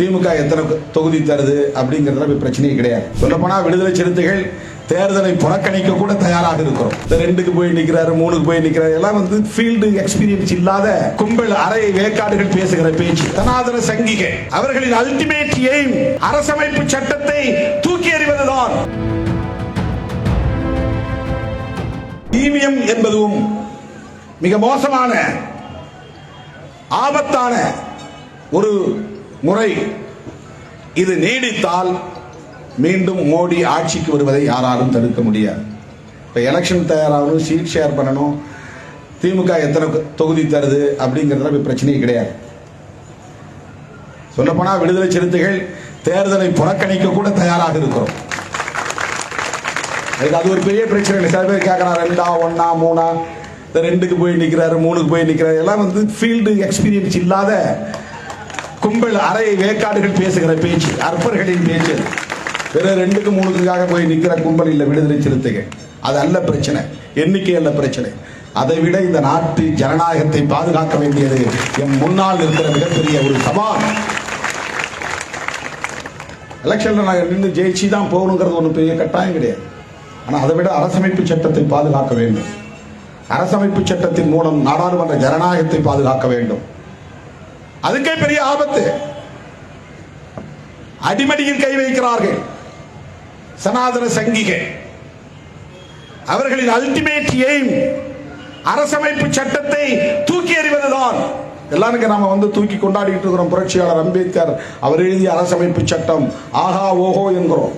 திமுக எத்தனை தொகுதி தருது அப்படிங்கறதுல இப்ப பிரச்சனையே கிடையாது. சொல்லப்போனால் விடுதலை சிறுத்தைகள் தேர்தலை புறக்கணிக்க கூட தயாராக இருக்கிறோம். இந்த ரெண்டுக்கு போய் நிக்கிறாரு மூணுக்கு போய் நிக்கிறாரு எல்லாம் வந்து ஃபீல்டு எக்ஸ்பீரியன்ஸ் இல்லாத கும்பல் அறை வேக்காடுகள் பேசுகிற பேச்சு. தனாதன சங்கிகை அவர்களின் அல்டிமேட் எய்ம் அரசமைப்பு சட்டத்தை தூக்கி எறிவதுதான். ஈவிஎம் என்பதும் மிக மோசமான ஆபத்தான ஒரு முறை. இது நீடித்தால் மீண்டும் மோடி ஆட்சிக்கு வருவதை யாராலும் தடுக்க முடியாது. இப்போ எலெக்ஷன் தயாராகணும் சீட் ஷேர் பண்ணணும். திமுக எத்தனை தொகுதி தருது அப்படிங்கிறதுல இப்ப பிரச்சனையே கிடையாது. சொல்லப்போனால் விடுதலை சிறுத்தைகள் தேர்தலை புறக்கணிக்க கூட தயாராக இருக்கிறோம். அதுக்கு அது ஒரு பெரிய பிரச்சனை இல்லை. சில பேர் கேட்குறாரு ரெண்டா ஒன்னா மூணா? இந்த ரெண்டுக்கு போய் நிற்கிறாரு மூணுக்கு போய் நிற்கிறாரு எல்லாம் வந்து ஃபீல்டு எக்ஸ்பீரியன்ஸ் இல்லாத கும்பல் அறை வேக்காடுகள் பேசுகிற பேச்சு அற்பர்களின் பேச்சு. வேற ரெண்டுக்கு மூணுக்குக்காக போய் நிக்கிற கும்பல் இல்ல விடுதலை சிறுத்தைகள். அது அல்ல பிரச்சனை. எண்ணிக்கை அல்ல பிரச்சனை. அதை விட இந்த நாட்டு ஜனநாயகத்தை பாதுகாக்க வேண்டியது என் முன்னால் இருக்கிற மிகப்பெரிய ஒரு சவால். எலெக்ஷன்ல நாங்கள் நின்று ஜெயிச்சு தான் போகணுங்கிறது ஒன்றும் பெரிய கட்டாயம் கிடையாது. ஆனால் அதை விட அரசமைப்பு சட்டத்தை பாதுகாக்க வேண்டும். அரசமைப்பு சட்டத்தின் மூலம் நாடாளுமன்ற ஜனநாயகத்தை பாதுகாக்க வேண்டும். அதுக்கே பெரிய ஆபத்து. அடிமடியில் கை வைக்கிறார்கள். சனாதன சங்கிகை அவர்களின் அல்டிமேட் எய்ம் அரசமைப்பு சட்டத்தை தூக்கி எறிவதுதான். எல்லாருக்கும் நாம வந்து தூக்கி கொண்டாடிட்டு இருக்கிறோம். புரட்சியாளர் அம்பேத்கர் அவர் எழுதிய அரசமைப்பு சட்டம் ஆஹா ஓஹோ என்கிறோம்.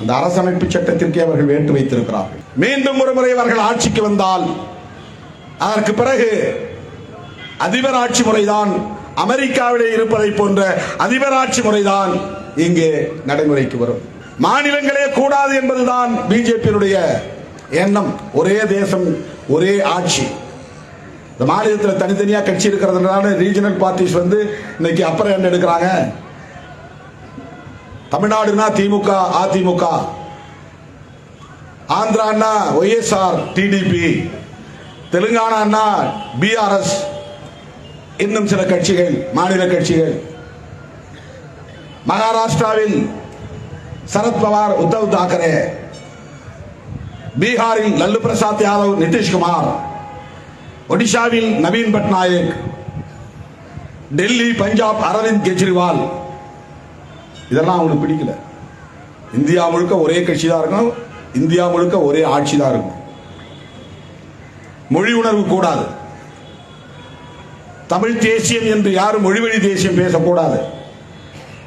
அந்த அரசமைப்பு சட்டத்திற்கே அவர்கள் வேண்டு வைத்திருக்கிறார்கள். மீண்டும் ஒரு முறை அவர்கள் ஆட்சிக்கு வந்தால் அதற்கு பிறகு அதிபர் ஆட்சி முறைதான் அமெரிக்காவிலே இருப்பதை போன்ற அதிபர் ஆட்சி முறைதான் இங்கே நடைமுறைக்கு வரும். மாநிலங்களே கூடாது என்பதுதான் பிஜேபியினுடைய எண்ணம். ஒரே தேசம் ஒரே ஆட்சி. இந்த மாநிலத்தில் தனித்தனியா கட்சி இருக்கிறதுனால ரீஜனல் பார்ட்டிஸ் வந்து இன்னைக்கு அப்புறம் என்ன எடுக்கிறாங்க. தமிழ்நாடுனா திமுக அதிமுக. ஆந்திரான்னா ஒய்எஸ்ஆர் டிடிபி தெலுங்கானா பிஆர்எஸ் இன்னும் சில கட்சிகள் மாநில கட்சிகள். மகாராஷ்டிராவில் சரத்பவார் உத்தவ் தாக்கரே பீகாரில் லல்லு பிரசாத் யாதவ் நிதிஷ்குமார் ஒடிஷாவில் நவீன் பட்நாயக் டெல்லி பஞ்சாப் அரவிந்த் கெஜ்ரிவால். இதெல்லாம் அவங்களுக்கு பிடிக்கல. இந்தியா முழுக்க ஒரே கட்சி தான் இருக்கும் இந்தியா முழுக்க ஒரே ஆட்சி தான் இருக்கும் மொழி உணர்வு கூடாது. தமிழ் தேசியம் என்று யாரும் மொழிவழி தேசியம் பேசக்கூடாது.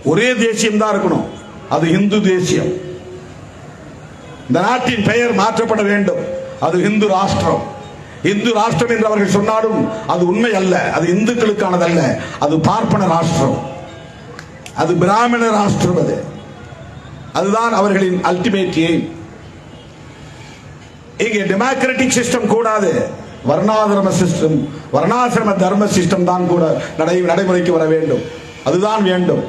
ஒரே தேசியம் தான் இருக்கணும். அது இந்து தேசியம். இந்த நாட்டின் பெயர் மாற்றப்பட வேண்டும். அது இந்து ராஷ்டிரம். இந்து ராஷ்டிரம் என்று அவர்கள் சொன்னாலும் அது உண்மை அல்ல. அது இந்துக்களுக்கானதல்ல. அது பார்ப்பன ராஷ்டிரம். அது பிராமண ராஷ்டிரம் அது. அதுதான் அவர்களின் அல்டிமேட் எய்ம் இங்கே டெமோக்ராட்டிக் சிஸ்டம் கூடாது. வர்ணாசிரம சிஸ்டம் வர்ணாசிரம தர்ம சிஸ்டம் தான் கூட நடை நடைமுறைக்கு வர வேண்டும். அதுதான் வேண்டும்.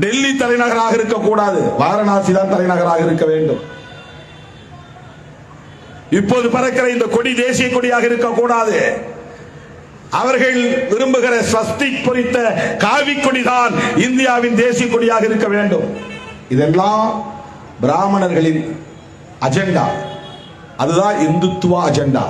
டெல்லி தலைநகராக இருக்கக்கூடாது. வாரணாசி தான் தலைநகராக இருக்க வேண்டும். இப்போது பறக்கிற இந்த கொடி தேசிய கொடியாக இருக்கக்கூடாது. அவர்கள் விரும்புகிற ஸ்வஸ்திக் பொறித்த காவி கொடிதான் இந்தியாவின் தேசிய கொடியாக இருக்க வேண்டும். இதெல்லாம் பிராமணர்களின் அஜெண்டா. அதுதான் இந்துத்துவ அஜெண்டா.